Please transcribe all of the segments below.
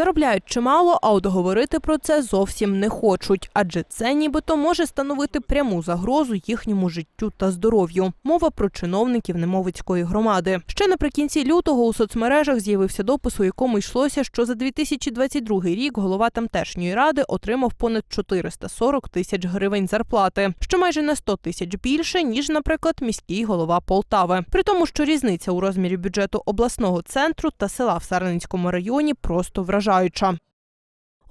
Заробляють чимало, а от говорити про це зовсім не хочуть, адже це нібито може становити пряму загрозу їхньому життю та здоров'ю. Мова про чиновників Немовицької громади. Ще наприкінці лютого у соцмережах з'явився допис, у якому йшлося, що за 2022 рік голова тамтешньої ради отримав понад 440 тисяч гривень зарплати, що майже на 100 тисяч більше ніж, наприклад, міський голова Полтави. При тому, що різниця у розмірі бюджету обласного центру та села в Сарненському районі просто uważajcza.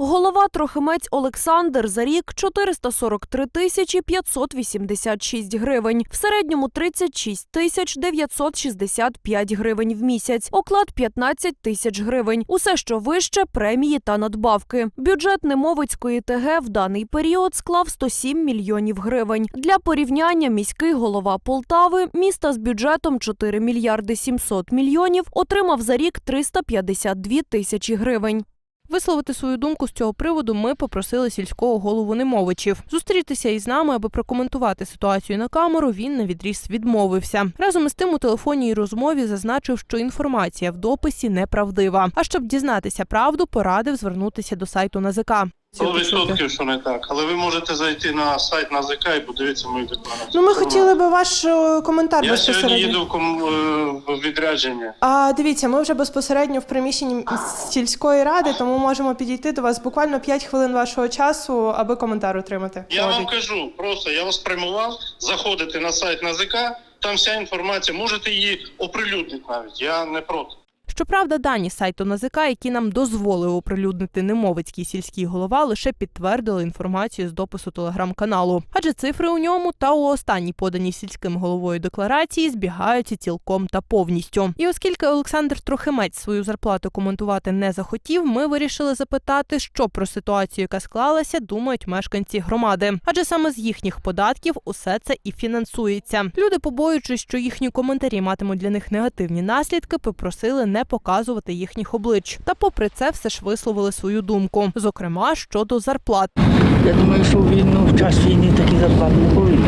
Голова Трохимець Олександр за рік 443 тисячі 586 гривень. В середньому 36 тисяч 965 гривень в місяць. Оклад 15 тисяч гривень. Усе, що вище, премії та надбавки. Бюджет Немовицької ТГ в даний період склав 107 мільйонів гривень. Для порівняння міський голова Полтави, міста з бюджетом 4 мільярди 700 мільйонів, отримав за рік 352 тисячі гривень. Висловити свою думку з цього приводу ми попросили сільського голову Немовичів. Зустрітися із нами, аби прокоментувати ситуацію на камеру. Він на відріз відмовився. Разом із тим у телефонній розмові зазначив, що інформація в дописі неправдива. А щоб дізнатися правду, порадив звернутися до сайту НАЗК. 100% що не так. Але ви можете зайти на сайт НАЗК і подивитися мою декларацію. Ну, ми хотіли би ваш е, коментар Я сьогодні їду в, ком... е, в відрядження. А дивіться, ми вже безпосередньо в приміщенні сільської ради, тому можемо підійти до вас буквально 5 хвилин вашого часу, аби коментар отримати. Я вам Молодець. кажу, просто я вас приймував, заходите на сайт НАЗК, там вся інформація, можете її оприлюднити навіть. Я не проти. Щоправда, дані сайту НАЗК, які нам дозволили оприлюднити немовицький сільський голова, лише підтвердили інформацію з допису телеграм-каналу. Адже цифри у ньому та у останній поданій сільським головою декларації збігаються цілком та повністю. І оскільки Олександр Трохимець свою зарплату коментувати не захотів, ми вирішили запитати, що про ситуацію, яка склалася, думають мешканці громади. Адже саме з їхніх податків усе це і фінансується. Люди, побоюючись, що їхні коментарі матимуть для них негативні наслідки, попросили не показувати їхніх облич. Та, попри це, все ж висловили свою думку, зокрема щодо зарплат. Я думаю, що в війну в час війни такі зарплати не повинні.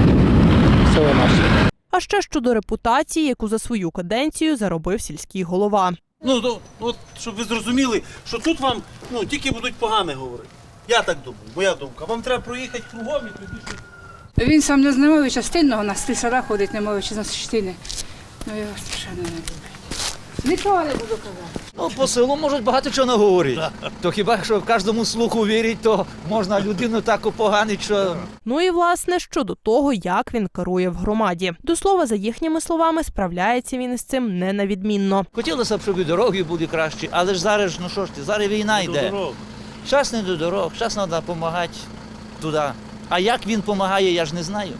Це наше. А ще щодо репутації, яку за свою каденцію заробив сільський голова. Ну, то, от, щоб ви зрозуміли, що тут вам ну, тільки будуть погане говорити. Я так думаю, моя думка. Вам треба проїхати кругом і тоді щось. Він сам не з Немовича стильного, на стиль села ходить Немовича з стіни. Ну його страшенно не люблю. Нічого не буду казати. Ну, по селу можуть багато чого наговорити. То хіба що в кожному слуху вірить, то можна людину так опоганити, що Ну і власне щодо того, як він керує в громаді. До слова, за їхніми словами, справляється він із цим не на відмінно. хотілося б, щоб і дороги були кращі, але ж зараз, ну що ж ти, зараз війна йде. Час не до дорог, час треба допомагати туди. А як він допомагає, я ж не знаю.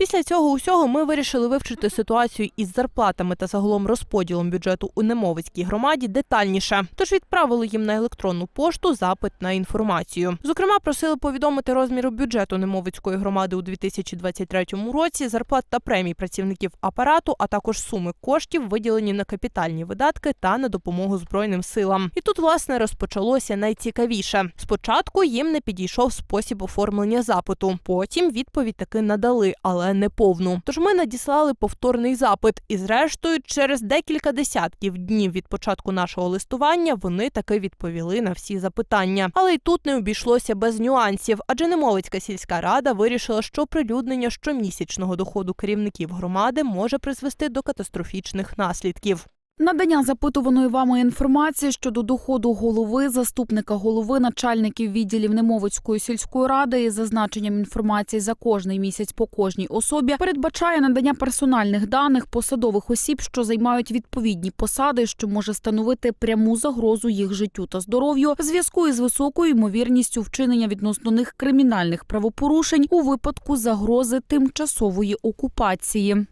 Після цього усього ми вирішили вивчити ситуацію із зарплатами та загалом розподілом бюджету у Немовицькій громаді детальніше. Тож відправили їм на електронну пошту запит на інформацію. Зокрема, просили повідомити розміру бюджету Немовицької громади у 2023 році, зарплат та премій працівників апарату, а також суми коштів, виділені на капітальні видатки та на допомогу збройним силам. І тут власне розпочалося найцікавіше. Спочатку їм не підійшов спосіб оформлення запиту. Потім відповідь таки надали, але не повну. Тож ми надіслали повторний запит, і зрештою, через декілька десятків днів від початку нашого листування вони таки відповіли на всі запитання. Але й тут не обійшлося без нюансів, адже Немовицька сільська рада вирішила, що прилюднення щомісячного доходу керівників громади може призвести до катастрофічних наслідків. Надання запитуваної вами інформації щодо доходу голови, заступника голови, начальників відділів Немовицької сільської ради із зазначенням інформації за кожний місяць по кожній особі передбачає надання персональних даних посадових осіб, що займають відповідні посади, що може становити пряму загрозу їх життю та здоров'ю в зв'язку із високою ймовірністю вчинення відносно них кримінальних правопорушень у випадку загрози тимчасової окупації.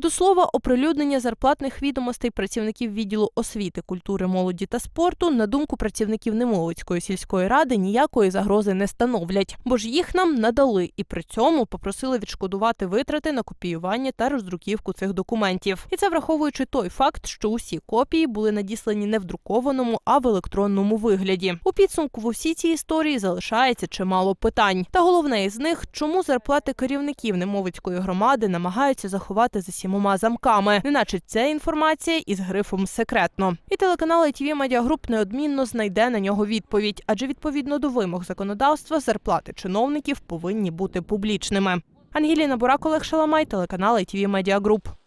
До слова, оприлюднення зарплатних відомостей працівників відділу освіти, культури, молоді та спорту, на думку працівників Немовицької сільської ради, ніякої загрози не становлять, бо ж їх нам надали і при цьому попросили відшкодувати витрати на копіювання та роздруківку цих документів. І це враховуючи той факт, що усі копії були надіслані не в друкованому, а в електронному вигляді. У підсумку в усій цій історії залишається чимало питань. Та головне із них, чому зарплати керівників Немовицької громади намагаються заховати за сімейними сімома замками, неначе це інформація із грифом секретно. І телеканал ITV Media Group неодмінно знайде на нього відповідь, адже відповідно до вимог законодавства зарплати чиновників повинні бути публічними. Ангеліна Бурак, Олег Шаламай, телеканал ITV Media Group.